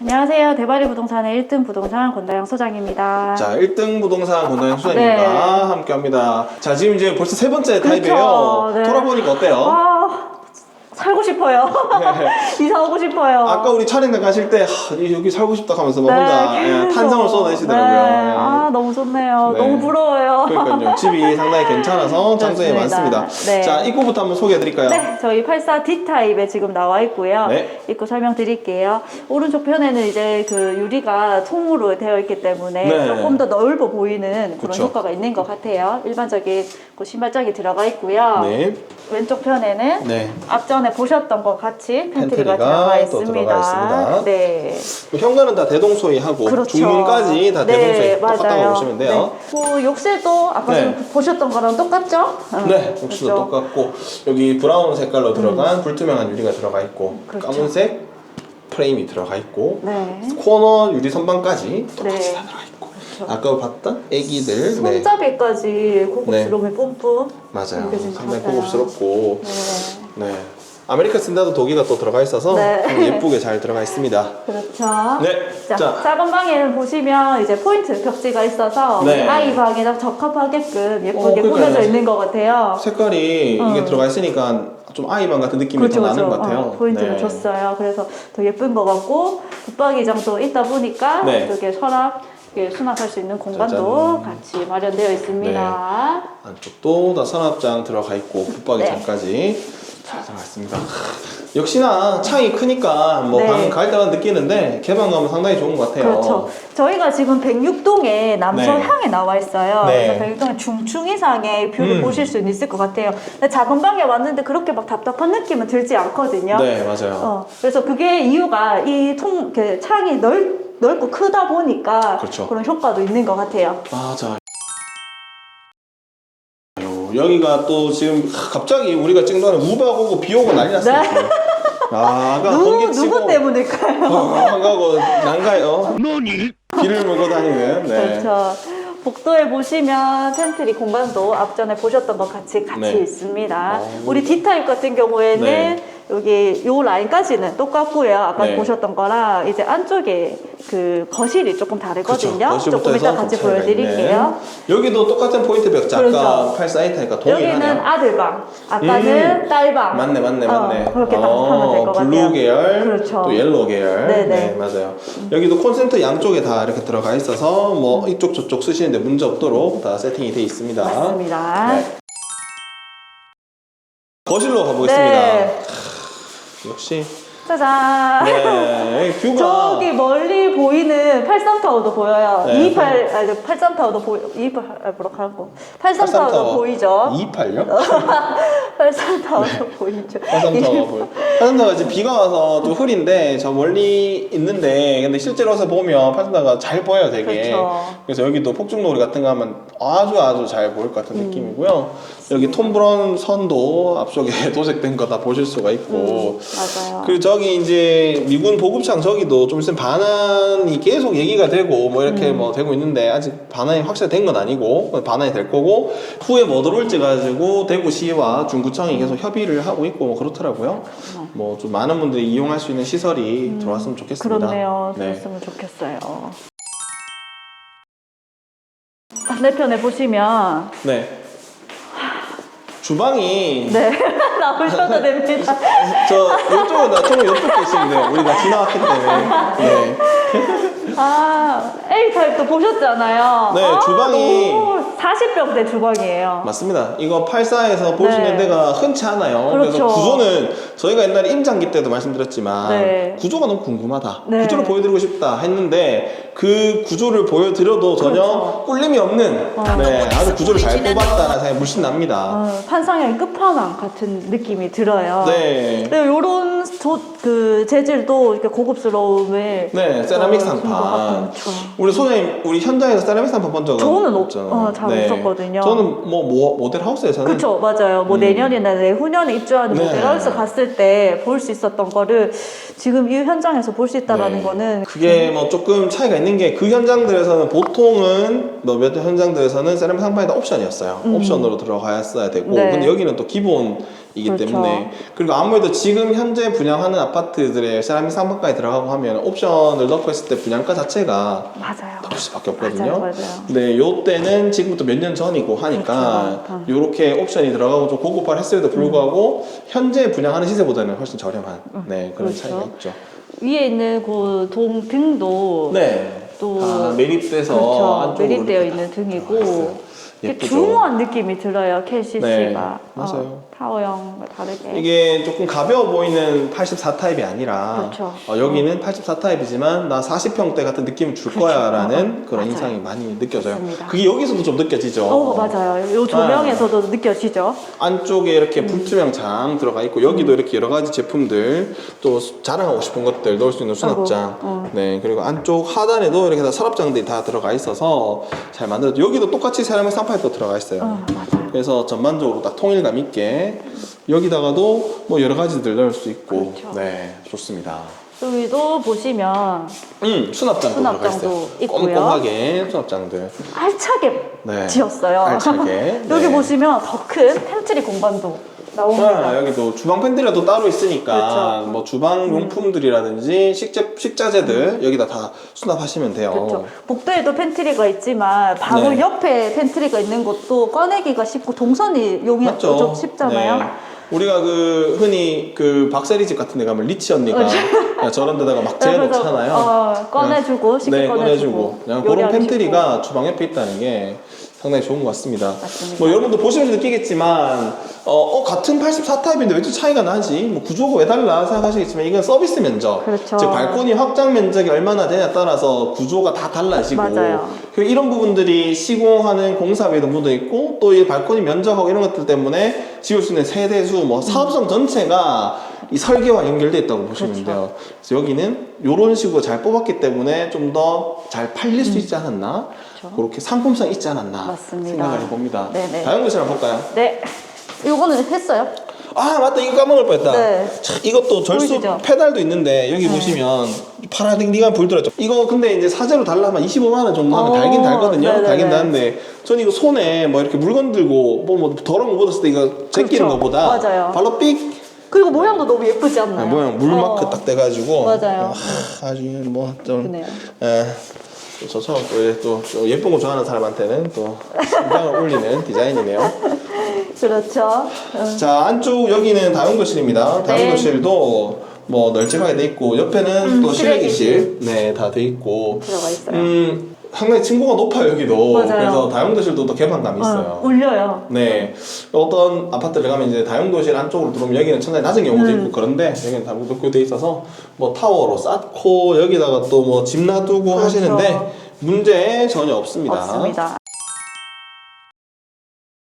안녕하세요. 대바리 부동산의 1등 부동산 권다영 소장입니다. 자, 1등 부동산 권도현 수장님과 네. 함께 합니다. 자, 지금 이제 벌써 세 번째 그렇죠. 타입이에요. 네. 돌아보니까 어때요? 아, 살고 싶어요. 네. 이사 오고 싶어요. 아까 우리 촬영장 가실 때 하, 여기 살고 싶다 하면서 막 혼자 예, 네, 계속. 탄성을 쏟아내시더라고요. 네. 예. 아, 너무 좋네요. 네. 너무 부러워요. 그러니까요. 집이 상당히 괜찮아서 장점이. 많습니다. 네. 자, 입구부터 한번 소개해 드릴까요? 네, 저희 84 D타입에 지금 나와 있고요. 네. 입구 설명드릴게요. 오른쪽 편에는 이제 그 유리가 통으로 되어 있기 때문에 네. 조금 더 넓어 보이는 그런 그쵸. 효과가 있는 것 같아요. 일반적인 그 신발장이 들어가 있고요. 네. 왼쪽 편에는 네. 앞전에 보셨던 것 같이 팬트리가 들어가 또 있습니다. 들어가 있습니다. 네. 현관은 다 대동소이하고 그렇죠. 중문까지 다 대동소이 네, 똑같다고 맞아요. 보시면 돼요. 네. 그 욕실도 아까 네. 좀 보셨던 거랑 똑같죠? 어, 네, 역시도 그렇죠. 똑같고 여기 브라운 색깔로 들어간 불투명한 유리가 들어가 있고 그렇죠. 검은색 프레임이 들어가 있고 네. 코너 유리 선반까지 똑같이 네. 다 들어가 있고 그렇죠. 아까 봤던 애기들 네 손잡이까지 고급스러움이 뿜뿜. 맞아요 상당히. 고급스럽고 네. 네 아메리칸 스탠다드 도기가 또 들어가 있어서 네. 좀 예쁘게 잘 들어가 있습니다 그렇죠. 네 자, 자, 작은 방에는 보시면 이제 포인트 벽지가 있어서 네. 아이 방에랑 적합하게끔 예쁘게 어, 그러니까요. 꾸며져 있는 것 같아요. 색깔이 이게 어. 들어가 있으니까 좀 아이방 같은 느낌이 더 나는 것 같아요 어, 포인트를 네. 줬어요. 그래서 더 예쁜 것 같고 붙박이장도 있다 보니까 네. 이렇게 서랍 이렇게 수납할 수 있는 공간도 짜잔. 같이 마련되어 있습니다. 안쪽도 다 서랍장 들어가 있고 붙박이장까지 잘 있습니다. 역시나 창이 크니까 뭐 네. 방갈 때만 느끼는데 개방감은 상당히 좋은 것 같아요. 그렇죠. 저희가 지금 106동에 남서향에 나와 있어요. 네. 그래서 106동에 중충 이상의 뷰를 음. 보실 수 있을 것 같아요. 근데 작은 방에 왔는데 그렇게 막 답답한 느낌은 들지 않거든요. 네, 맞아요. 어, 그래서 그게 이유가 이 통, 그 창이 넓, 넓고 크다 보니까 그렇죠. 런 효과도 있는 것 같아요. 맞아. 여기가 또 지금 갑자기 우리가 찍는 우박 오고 비 오고 난리 났어요. 네. 아, 아까 누구, 번개 치고 누구 때문일까요? 안 가고 난가요? 비를 몰고 다니는. 네. 그렇죠. 복도에 보시면 팬트리 공간도 앞전에 보셨던 것 같이 같이 네. 있습니다. 어. 우리 D타입 같은 경우에는 네. 여기 요 라인까지는 똑같고요. 아까 네. 보셨던 거랑 이제 안쪽에 그 거실이 조금 다르거든요. 그렇죠. 조금 이따 같이 보여드릴게요. 있네. 여기도 똑같은 포인트 벽지 아까 그렇죠. 84이타니까 여기는 동일하네요. 아들방, 아까는 음. 딸방. 맞네, 맞네, 어, 맞네. 그렇게 딱 어, 하면 될 것 같아요. 블루 계열, 그렇죠. 또 옐로우 계열. 네네. 네, 맞아요. 여기도 콘센트 양쪽에 다 이렇게 들어가 있어서 뭐 이쪽 저쪽 쓰시는데 문제 없도록 다 세팅이 돼 있습니다. 맞습니다. 네. 거실로 가보겠습니다. 네. 역시 짜잔. 네, 뷰가 저기 멀리 보이는 83타워도 보여요. 네. 28, 아니, 83타워도 보이, 28, 아, 뭐라고 하고. 83타워도 83타워. 보이죠? 28요? 83타워도 보이죠? 화산타워 보여. 화산타워가 지금 비가 와서 좀 흐린데 저 멀리 있는데 근데 실제로 와서 보면 화산타워가 잘 보여요 되게. 그렇죠. 그래서 여기도 폭죽놀이 같은 거 하면 아주 아주 잘 보일 것 같은 음. 느낌이고요. 여기 톰 브라운 선도 앞쪽에 도색된 거 다 보실 수가 있고. 맞아요. 그리고 저기 이제 미군 보급창 저기도 좀 있으면 반환이 계속 얘기가 되고 뭐 이렇게 음. 뭐 되고 있는데 아직 반환이 확실히 된 건 아니고 반환이 될 거고 후에 뭐 들어올지 가지고 대구시와 중구청이 계속 협의를 하고 있고 뭐 그렇더라고요. 뭐 좀 많은 분들이 이용할 수 있는 시설이 들어왔으면 좋겠습니다. 음. 그렇네요. 네. 그랬으면 좋겠어요. 반대편에 보시면, 네. 주방이 네. 나오셔도 됩니다. 저 이쪽은 나 조금 이쪽에 있으면 돼요. 우리가 지나왔기 때문에. 네. 아, A타입도 보셨잖아요. 네, 아, 주방이- 너무 40평대 주방이에요. 맞습니다. 이거 84에서 볼수 네. 있는 데가 흔치 않아요. 그래서 그렇죠. 구조는 저희가 옛날에 임장기 때도 말씀드렸지만 네. 구조가 너무 궁금하다. 네. 구조를 보여드리고 싶다 했는데 그 구조를 보여드려도 전혀 그렇죠. 꿀림이 없는 어. 네, 아주 구조를 잘 뽑았다는 생각이 물씬 납니다. 어, 판상형 끝판왕 같은 느낌이 들어요. 네. 근데 요런 조, 그 재질도 이렇게 고급스러움을 네, 세라믹 어, 상판. 그렇죠. 우리 소장님, 우리 현장에서 세라믹 상판 본 적은 저는 없- 없잖아요. 어, 잘 없었거든요. 저는 뭐, 뭐 모델 하우스에서는 그렇죠, 맞아요. 뭐 음. 내년이나 내후년에 입주하는 네. 모델하우스 갔을 때 볼 수 있었던 거를 지금 이 현장에서 볼 수 있다라는 네. 거는 그게 뭐 조금 차이가 있는 게 그 현장들에서는 보통은 뭐 몇 현장들에서는 세라믹 상판이 다 옵션이었어요. 음. 옵션으로 들어가야 되고 네. 근데 여기는 또 기본이기 그렇죠. 때문에 그리고 아무래도 지금 현재 분 양하는 아파트들의 세라믹 상판까지 들어가고 하면 옵션을 넣고 했을 때 분양가 자체가 맞아요. 더 수밖에 없거든요. 맞아요, 맞아요. 근데 요 때는 지금부터 몇 년 전이고 하니까 그렇죠. 요렇게 옵션이 들어가고 좀 고급화를 했음에도 불구하고 현재 분양하는 시세보다는 훨씬 저렴한 네, 그런 그렇죠. 차이가 있죠. 위에 있는 그 동 등도 네. 또다 매립돼서 그렇죠. 안쪽으로 매립되어 있는 등이고. 중후한 느낌이 들어요. KCC가 네, 맞아요. 타워형과 다르게 이게 조금 가벼워 보이는 84 타입이 아니라 그렇죠. 어, 여기는 84 타입이지만 나 40평대 같은 느낌을 줄 그렇죠. 거야라는 어, 그런 맞아요. 인상이 많이 느껴져요. 맞습니다. 그게 여기서도 좀 느껴지죠. 어 맞아요. 요 조명에서도 느껴지죠. 안쪽에 이렇게 불투명 장 들어가 있고 여기도 이렇게 여러 가지 제품들 또 수- 자랑하고 싶은 것들 넣을 수 있는 수납장 아이고, 어. 네 그리고 안쪽 하단에도 이렇게 다 서랍장들이 다 들어가 있어서 잘 만들었죠 여기도 똑같이 세라믹 또 들어가 있어요 어 맞아요. 그래서 전반적으로 딱 통일감 있게 여기다가도 뭐 여러 가지들 넣을 수 있고 그렇죠. 네 좋습니다 여기도 보시면 음 수납장도, 수납장도 들어가 있어요 있고요. 꼼꼼하게 수납장들 알차게 네. 지었어요. 알차게. 여기 네. 보시면 더 큰 팬트리 공간도 나옵니다. 아, 여기도 주방 팬트리가 또 따로 있으니까 그렇죠. 뭐 주방 용품들이라든지 식재 식자재들 여기다 다 수납하시면 돼요. 그렇죠. 복도에도 팬트리가 있지만 바로 어. 네. 옆에 팬트리가 있는 것도 꺼내기가 쉽고 동선이 용이 맞죠? 좀 쉽잖아요. 네. 우리가 그 흔히 그 박세리 집 같은 데 가면 리치 언니가 그냥 저런 데다가 막 재워 그래서, 놓잖아요. 어, 꺼내주고 쉽게 네, 꺼내주고, 꺼내주고. 그냥 그런 팬트리가 주방 옆에 있다는 게 상당히 좋은 것 같습니다. 맞습니다. 뭐 여러분도 보시면서 느끼겠지만 어, 어, 같은 84 타입인데 왜 또 차이가 나지? 뭐 구조가 왜 달라 생각하시겠지만 이건 서비스 면적. 그렇죠. 즉 발코니 확장 면적이 얼마나 되냐에 따라서 구조가 다 달라지고 맞아요. 이런 부분들이 시공하는 공사비도 묻어 있고 또 이 발코니 면적하고 이런 것들 때문에 지을 수 있는 세대수 뭐 사업성 전체가 이 설계와 연결돼 있다고 보시면 그렇죠. 돼요. 그래서 여기는 이런 식으로 잘 뽑았기 때문에 좀 더 잘 팔릴 수 있지 않았나? 그렇죠. 그렇게 상품성 있지 않았나 맞습니다. 생각을 해봅니다. 네네. 한번 볼까요? 네. 요거는 했어요. 아 맞다 이거 까먹을 뻔했다. 네. 참, 이것도 절수 보이시죠? 페달도 있는데 여기 보시면 파라딩딩한 불들었죠. 이거 근데 이제 사제로 달라면 25만 원 정도 하면 어, 달긴 달거든요. 네네네. 달긴 다는데 전 이거 손에 뭐 이렇게 물건 들고 뭐, 뭐 더러운 거 묻었을 때 이거 제끼는 그렇죠. 것보다 맞아요. 발로 삑 그리고 모양도 너무 예쁘지 않나요? 네, 모양 물 마크 어, 딱 돼가지고 맞아요. 아, 아주 뭐좀 그네요. 예. 또 저처럼 또, 이렇게 또, 또 예쁜 거 좋아하는 사람한테는 또 심장을 울리는 디자인이네요. 그렇죠. 음, 자 안쪽 여기는 다용도실입니다. 네. 다용도실도 뭐 널찍하게 돼 있고 옆에는 음, 또 실외기실 네다 돼 있고 들어가 있어요. 음 상당히 층고가 높아요 여기도 맞아요. 그래서 다용도실도 더 개방감이 있어요. 어, 울려요. 네 어떤 아파트를 가면 이제 다용도실 안쪽으로 들어오면 여기는 천장이 낮은 경우도 음. 있고 그런데 여기는 다 높게 돼 있어서 뭐 타워로 쌓고 여기다가 또 뭐 집 놔두고 그렇죠. 하시는데 문제 전혀 없습니다. 없습니다.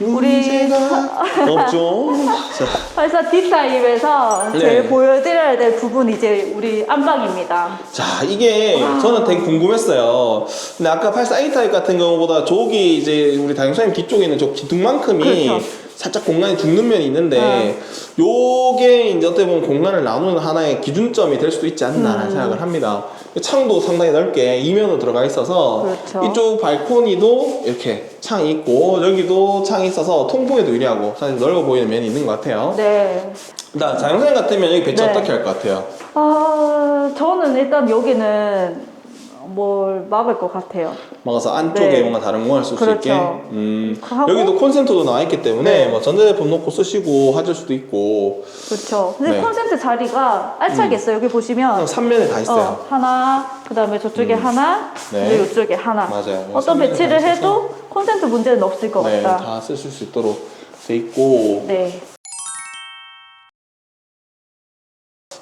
문제가 없죠. 자, 그래서 뒷타입에서 네. 제일 보여드려야 될 부분이 이제 우리 안방입니다. 자 이게 저는 되게 궁금했어요. 근데 아까 84A 타입 같은 경우보다 저기 이제 우리 다용사님 뒤쪽에 있는 저 기둥만큼이 그렇죠. 살짝 공간이 죽는 면이 있는데 요게 이제 어떻게 보면 공간을 나누는 하나의 기준점이 될 수도 있지 않나라는 음. 생각을 합니다. 창도 상당히 넓게 이면으로 들어가 있어서 그렇죠. 이쪽 발코니도 이렇게 창이 있고 여기도 창이 있어서 통풍에도 유리하고 사실 넓어 보이는 면이 있는 것 같아요. 네. 나 자영사님 같으면 여기 배치 네. 어떻게 할 것 같아요? 아, 저는 일단 여기는 뭘 막을 것 같아요. 막아서 안쪽에 네. 뭔가 다른 공간을 쓸 수 그렇죠. 있게. 음, 하고- 여기도 콘센트도 나와 있기 때문에 네. 뭐 전자제품 놓고 쓰시고 하실 수도 있고 그렇죠. 근데 네. 음. 콘센트 자리가 알차게 있어요. 여기 보시면 그냥 삼면에 다 있어요. 어, 하나, 그 다음에 저쪽에 하나, 네. 그리고 이쪽에 하나. 맞아요. 어떤 삼면에 배치를. 해도 콘센트 문제는 없을 것 네, 같다. 다 쓰실 수 있도록 돼 있고 네.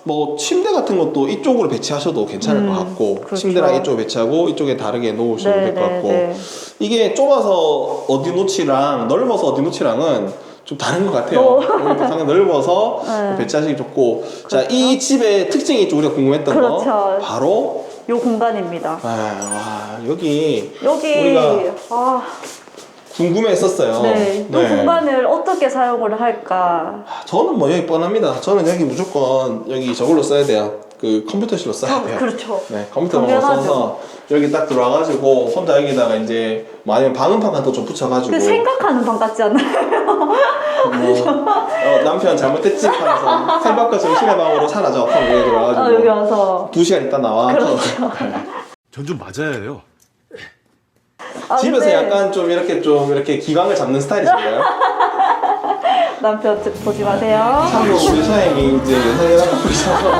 뭐 침대 같은 것도 이쪽으로 배치하셔도 괜찮을 음, 것 같고 그렇죠. 침대랑 이쪽 배치하고 이쪽에 다르게 놓으셔도 네, 될것 네, 같고 네. 이게 좁아서 어디 놓치랑 넓어서 어디 놓치랑은 좀 다른 것 같아요. 어. 여기도 상당히 넓어서 네. 배치하시기 좋고 자 그렇죠. 이 집의 특징이 있죠 우리가 궁금했던 그렇죠. 거 바로 요 공간입니다. 아, 와 여기 여기 우리가 아, 궁금했었어요. 네, 이 공간을 어떻게 사용을 할까? 저는 뭐 여기 뻔합니다. 저는 여기 무조건 여기 저걸로 써야 돼요. 그 컴퓨터실로 써야 돼요. 그렇죠. 네, 컴퓨터로 당연하죠. 써서 여기 딱 들어와가지고 혼자 여기다가 이제 뭐 아니면 방음판 같은 거좀 붙여가지고 그 생각하는 방 같지 않나요? 뭐 어, 남편 잘못했지 하면서 생각과 정신의 방으로 사라져 하고 여기 들어와가지고 아, 여기 와서. 두 시간 있다 나와 그렇죠. 전 좀 맞아야 해요. 아, 집에서 근데 약간 좀 이렇게 좀 이렇게 기강을 잡는 스타일이신가요? 남편 보지 마세요. 참고 우리 사장님이 이제 연상이라고 그러셔서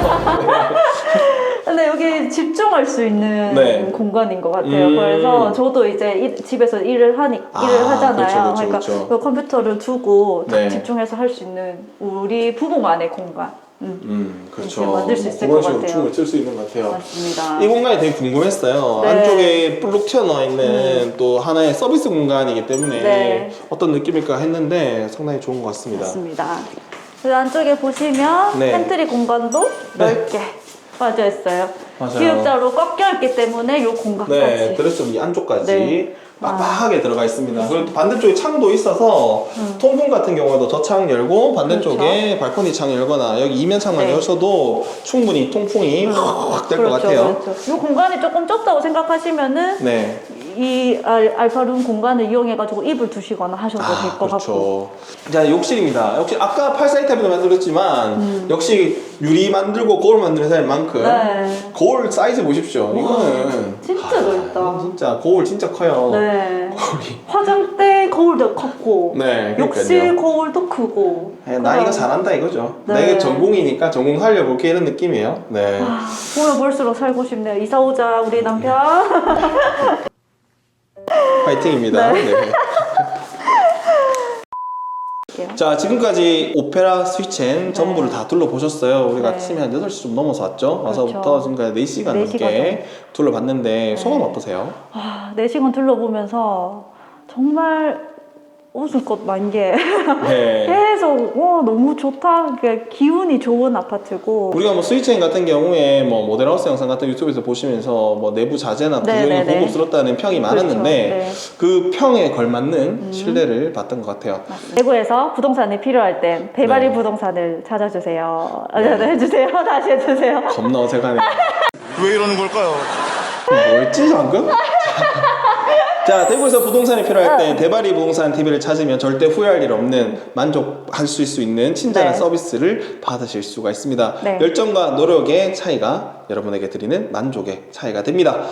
근데 여기 집중할 수 있는 네. 공간인 것 같아요. 음. 그래서 저도 이제 일- 집에서 일을 하니 아, 일을 하잖아요. 그렇죠, 그렇죠, 러니까 그렇죠. 그 컴퓨터를 두고 딱 네. 집중해서 할 수 있는 우리 부부만의 공간. 음, 음 그렇죠 이렇게 만들 수 있을 그런 것 식으로 같아요. 춤을 출수 있는 것 같아요 맞습니다. 이 공간이 되게 궁금했어요. 네. 안쪽에 볼록 튀어나와 있는 또 하나의 서비스 공간이기 때문에 네. 어떤 느낌일까 했는데 상당히 좋은 것 같습니다. 맞습니다. 그 안쪽에 보시면 네. 팬트리 공간도 넓게 빠져 있어요. 맞아요. 기역자로 꽉 껴있기 때문에 이 공간까지. 네, 그래서 이 안쪽까지 네. 빡빡하게 들어가 있습니다. 그리고 또 반대쪽에 창도 있어서 통풍 같은 경우에도 저 창 열고 반대쪽에 발코니 창 열거나 여기 이면 창만 네. 여셔도 충분히 통풍이 확 될 것 같아요. 그렇죠. 이 공간이 조금 좁다고 생각하시면은 네, 이 알, 알파룸 공간을 이용해가지고 입을 두시거나 하셔도 될 아, 것 같고. 그렇죠. 자, 욕실입니다. 역시 아까 84타입도 만들었지만 역시 유리 만들고 거울 만드는 사람만큼 음. 네. 거울 사이즈 보십시오. 이거는 진짜 넓다. 아, 진짜 거울 진짜 커요. 네. 거울이. 화장대 거울도 컸고. 네, 욕실 그러니까요. 거울도 크고. 네, 나 이거 잘한다 이거죠. 네. 나 이거 전공이니까 전공 살려볼게 이런 느낌이에요. 네. 아, 보면 볼수록 살고 싶네요. 이사 오자 우리 남편. 파이팅입니다. 네. 자, 지금까지 오페라 스위첸 전부를 다 둘러보셨어요. 우리가 네. 아침에 한 8시 좀 넘어서 왔죠. 와서부터 그렇죠. 지금까지 4시간 네 넘게 시간 네. 둘러봤는데 소감 어떠세요? 아, 4시간 둘러보면서 정말 웃음꽃 만개. 네. 계속 와 너무 좋다. 그러니까 기운이 좋은 아파트고. 우리가 뭐 스위첸 같은 경우에 뭐 모델하우스 영상 같은 유튜브에서 보시면서 뭐 내부 자재나 네, 구조이 네, 네. 고급스럽다는 평이 많았는데 그렇죠. 네. 그 평에 걸맞는 신뢰를 받던 것 같아요. 대구에서 부동산이 필요할 땐 대바리 네. 부동산을 찾아주세요. 아, 네, 해주세요. 다시 해주세요. 겁나 어색하네요. 왜 이러는 걸까요? 뭐였지 방금? 자 대구에서 부동산이 필요할 땐 대바리 부동산 TV를 찾으면 절대 후회할 일 없는 만족하실 수 있는 친절한 네. 서비스를 받으실 수가 있습니다. 네. 열정과 노력의 차이가 여러분에게 드리는 만족의 차이가 됩니다.